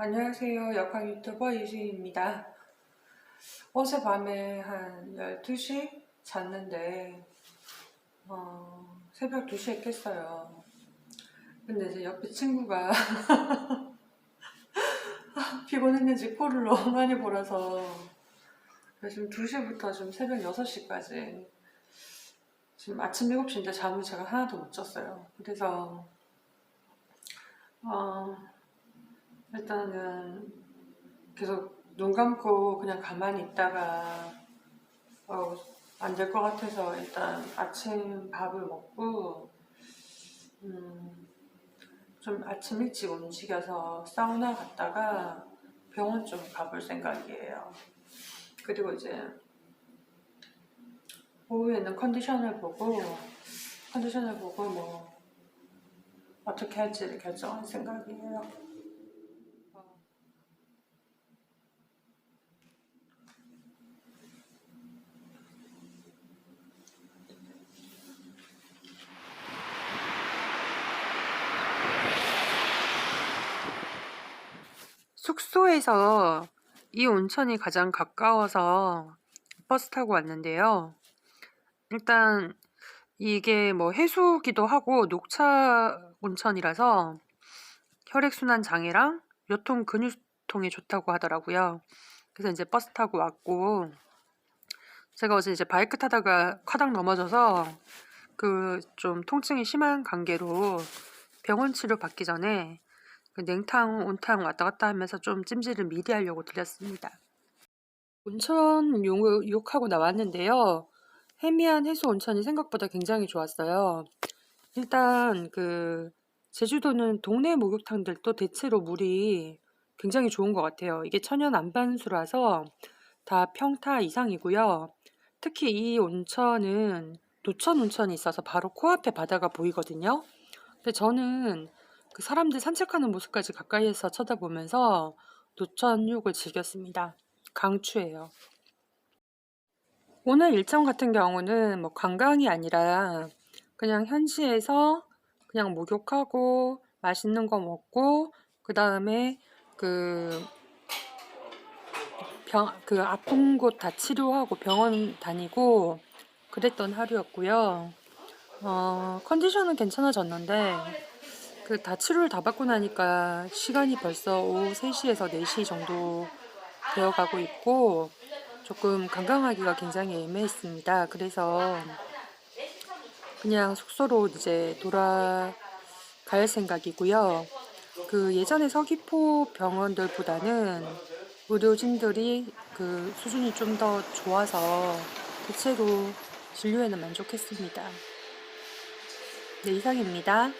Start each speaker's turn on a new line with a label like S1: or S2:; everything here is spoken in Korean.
S1: 안녕하세요. 역학 유튜버 이수희입니다. 어젯밤에 한 12시 잤는데, 어, 새벽 2시에 깼어요. 근데 이제 옆에 친구가 피곤했는지 코를 너무 많이 골아서 지금 2시부터 지금 새벽 6시까지 지금 아침 7시인데 잠을 제가 하나도 못 잤어요. 그래서 어, 일단은 계속 눈 감고 그냥 가만히 있다가 어, 안될 것 같아서 일단 아침 밥을 먹고 음, 좀 아침 일찍 움직여서 사우나 갔다가 병원 좀 가볼 생각이에요. 그리고 이제 오후에는 컨디션을 보고 컨디션을 보고 뭐 어떻게 할지를 결정할 생각이에요. 숙소에서 이 온천이 가장 가까워서 버스 타고 왔는데요. 일단 이게 뭐 해수기도 하고 녹차 온천이라서 혈액순환 장애랑 요통 근육통에 좋다고 하더라고요. 그래서 이제 버스 타고 왔고 제가 어제 이제 바이크 타다가 화당 넘어져서 그 좀 통증이 심한 관계로 병원 치료 받기 전에 그 냉탕, 온탕 왔다 갔다 하면서 좀 찜질을 미리 하려고 들렸습니다. 온천 용- 욕하고 나왔는데요. 해미한 해수 온천이 생각보다 굉장히 좋았어요. 일단 그 제주도는 동네 목욕탕들도 대체로 물이 굉장히 좋은 것 같아요. 이게 천연 안반수라서 다 평타 이상이고요. 특히 이 온천은 노천 온천이 있어서 바로 코앞에 바다가 보이거든요. 근데 저는 그 사람들 산책하는 모습까지 가까이에서 쳐다보면서 노천욕을 즐겼습니다. 강추해요. 오늘 일정 같은 경우는 뭐 관광이 아니라 그냥 현지에서 그냥 목욕하고 맛있는 거 먹고 그 다음에 그 병, 그 아픈 곳 다 치료하고 병원 다니고 그랬던 하루였고요. 어, 컨디션은 괜찮아졌는데 그 다 치료를 다 받고 나니까 시간이 벌써 오후 3시에서 4시 정도 되어가고 있고 조금 관광하기가 굉장히 애매했습니다. 그래서 그냥 숙소로 이제 돌아갈 생각이고요. 그 예전에 서귀포 병원들보다는 의료진들이 그 수준이 좀 더 좋아서 대체로 진료에는 만족했습니다. 네, 이상입니다.